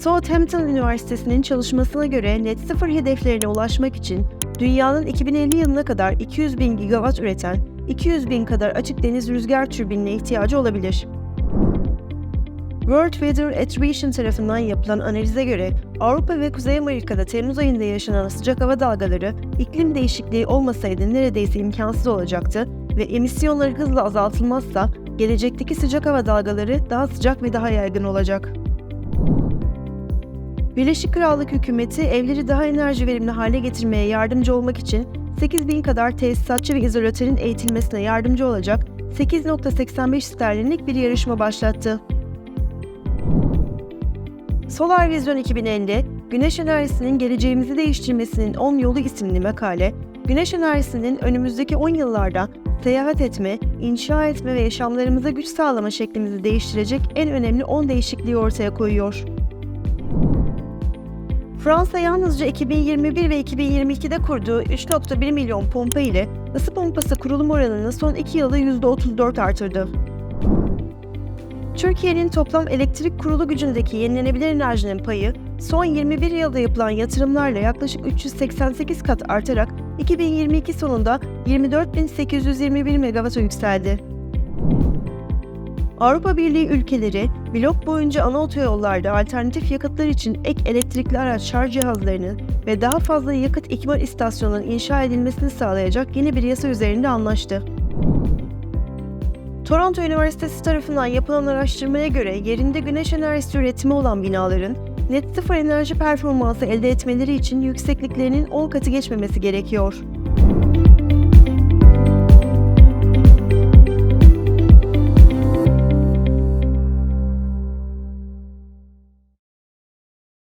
Southampton Üniversitesi'nin çalışmasına göre net sıfır hedeflerine ulaşmak için dünyanın 2050 yılına kadar 200 bin gigawatt üreten 200 bin kadar açık deniz rüzgar türbinine ihtiyacı olabilir. World Weather Attribution tarafından yapılan analize göre Avrupa ve Kuzey Amerika'da Temmuz ayında yaşanan sıcak hava dalgaları iklim değişikliği olmasaydı neredeyse imkansız olacaktı ve emisyonları hızla azaltılmazsa gelecekteki sıcak hava dalgaları daha sıcak ve daha yaygın olacak. Birleşik Krallık hükümeti evleri daha enerji verimli hale getirmeye yardımcı olmak için 8 bin kadar tesisatçı ve izolatörün eğitilmesine yardımcı olacak 8.85 sterlinlik bir yarışma başlattı. Solar Vizyon 2050, Güneş enerjisinin geleceğimizi değiştirmesinin 10 yolu isimli makale, güneş enerjisinin önümüzdeki 10 yıllarda seyahat etme, inşa etme ve yaşamlarımıza güç sağlama şeklimizi değiştirecek en önemli 10 değişikliği ortaya koyuyor. Fransa yalnızca 2021 ve 2022'de kurduğu 3.1 milyon pompa ile ısı pompası kurulum oranını son 2 yılda %34 artırdı. Türkiye'nin toplam elektrik kurulu gücündeki yenilenebilir enerjinin payı son 21 yılda yapılan yatırımlarla yaklaşık 388 kat artarak 2022 sonunda 24.821 megawata yükseldi. Avrupa Birliği ülkeleri blok boyunca ana otoyollarda alternatif yakıtlar için ek elektrikli araç şarj cihazlarının ve daha fazla yakıt ikmal istasyonunun inşa edilmesini sağlayacak yeni bir yasa üzerinde anlaştı. Toronto Üniversitesi tarafından yapılan araştırmaya göre yerinde güneş enerjisi üretimi olan binaların net sıfır enerji performansı elde etmeleri için yüksekliklerinin 10 katı geçmemesi gerekiyor.